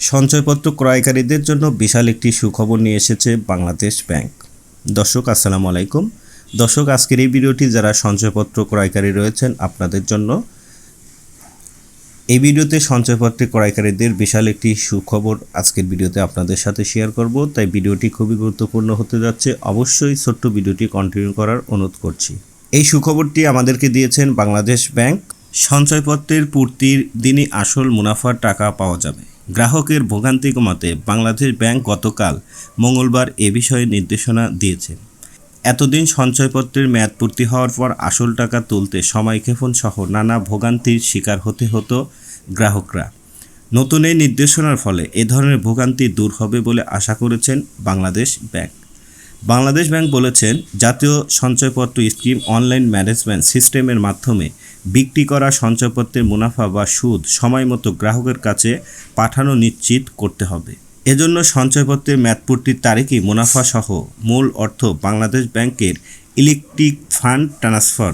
সঞ্চয়পত্র ক্রয়কারীদের জন্য বিশাল একটি সুখবর নিয়ে এসেছে বাংলাদেশ ব্যাংক। দর্শক, আসসালামু আলাইকুম। দর্শক, আজকের এই ভিডিওটি যারা সঞ্চয়পত্র ক্রয়কারী রয়েছেন, আপনাদের জন্য এই ভিডিওতে সঞ্চয়পত্র ক্রয়কারীদের বিশাল একটি সুখবর আজকের ভিডিওতে আপনাদের সাথে শেয়ার করব। তাই ভিডিওটি খুবই গুরুত্বপূর্ণ হতে যাচ্ছে। অবশ্যই ছোট্ট ভিডিওটি কন্টিনিউ করার অনুরোধ করছি। এই সুখবরটি আমাদেরকে দিয়েছেন বাংলাদেশ ব্যাংক। সঞ্চয়পত্রের পূর্তির দিনই আসল মুনাফার টাকা পাওয়া যাবে। গ্রাহকের ভোগান্তি কমাতে বাংলাদেশ ব্যাংক গতকাল মঙ্গলবার এ বিষয়ে নির্দেশনা দিয়েছে। এতদিন সঞ্চয়পত্রের মেয়াদ পূর্তি হওয়ার পর আসল টাকা তুলতে সময়ক্ষেপণ সহ নানা ভোগান্তির শিকার হতে হতো গ্রাহকরা। নতুন এই নির্দেশনার ফলে এ ধরনের ভোগান্তি দূর হবে বলে আশা করেছেন বাংলাদেশ ব্যাংক। বাংলাদেশ ব্যাংক বলেছেন, জাতীয় সঞ্চয়পত্র স্কিম অনলাইন ম্যানেজমেন্ট সিস্টেমের মাধ্যমে বিক্রি করা সঞ্চয়পত্রের মুনাফা বা সুদ সময়মতো গ্রাহকের কাছে পাঠানো নিশ্চিত করতে হবে। এজন্য সঞ্চয়পত্রের মেয়াদপূর্তির তারিখই মুনাফা সহ মূল অর্থ বাংলাদেশ ব্যাংকের ইলেকট্রিক ফান্ড ট্রান্সফার,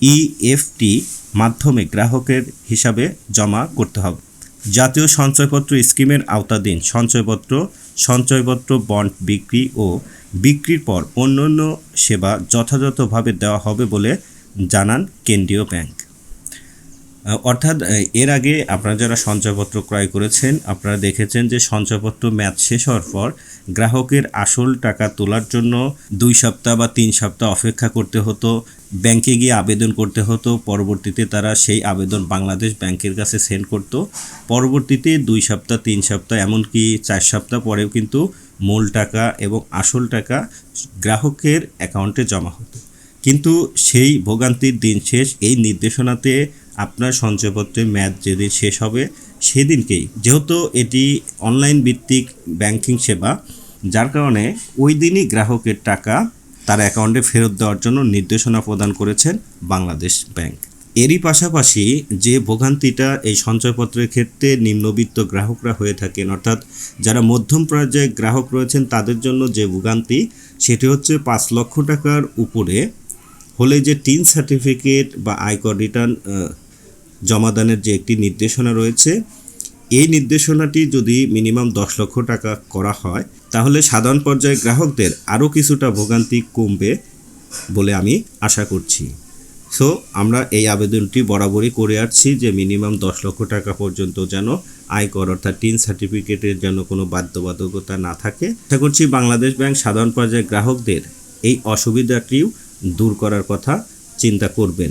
ইএফটি, মাধ্যমে গ্রাহকের হিসাবে জমা করতে হবে। জাতীয় সঞ্চয়পত্র স্কিমের আওতাধীন সঞ্চয়পত্র সঞ্চয়পত্র, বন্ড বিক্রি ও বিক্রির পর অন্যান্য সেবা যথাযথভাবে দেওয়া হবে বলে জানান কেন্দ্রীয় ব্যাংক। অর্থাৎ এর আগে আপনারা যারা সঞ্চয়পত্র ক্রয় করেছেন, আপনারা দেখেছেন যে সঞ্চয়পত্র ম্যাচ শেষ হওয়ার পর গ্রাহকের আসল টাকা তোলার জন্য দুই সপ্তাহ বা তিন সপ্তাহ অপেক্ষা করতে হতো, ব্যাংকে গিয়ে আবেদন করতে হতো, পরবর্তীতে তারা সেই আবেদন বাংলাদেশ ব্যাংকের কাছে সেন্ড করতো। পরবর্তীতে দুই সপ্তাহ, তিন সপ্তাহ, এমনকি চার সপ্তাহ পরেও কিন্তু মূল টাকা এবং আসল টাকা গ্রাহকের অ্যাকাউন্টে জমা হতো। কিন্তু সেই ভোগান্তির দিন শেষ, এই নির্দেশনাতে আপনার সঞ্চয়পত্রের মেয়াদ যেদিন শেষ হবে, সেদিনকেই। যেহেতু এটি অনলাইন ভিত্তিক ব্যাংকিং সেবা, যার কারণে ওই দিনই গ্রাহকের টাকা তার অ্যাকাউন্টে ফেরত দেওয়ার জন্য নির্দেশনা প্রদান করেছেন বাংলাদেশ ব্যাংক। এরই পাশাপাশি যে ভোগান্তিটা এই সঞ্চয়পত্রের ক্ষেত্রে নিম্নবিত্ত গ্রাহকরা হয়ে থাকেন, অর্থাৎ যারা মধ্যম পর্যায়ে গ্রাহক রয়েছেন, তাদের জন্য যে ভোগান্তি, সেটি হচ্ছে পাঁচ লক্ষ টাকার উপরে হলে যে টিন সার্টিফিকেট বা আয়কর রিটার্ন জমাদানের যে একটি নির্দেশনা রয়েছে, এই নির্দেশনাটি যদি মিনিমাম দশ লক্ষ টাকা করা হয়, তাহলে সাধারণ পর্যায়ে গ্রাহকদের আরও কিছুটা ভোগান্তি কমবে বলে আমি আশা করছি। সো আমরা এই আবেদনটি বরাবরই করে আসছি যে মিনিমাম দশ লক্ষ টাকা পর্যন্ত যেন আয়কর অর্থাৎ টিন সার্টিফিকেটের যেন কোনো বাধ্যবাধকতা না থাকে। আশা করছি বাংলাদেশ ব্যাংক সাধারণ পর্যায়ে গ্রাহকদের এই অসুবিধাটিও দূর করার কথা চিন্তা করবেন।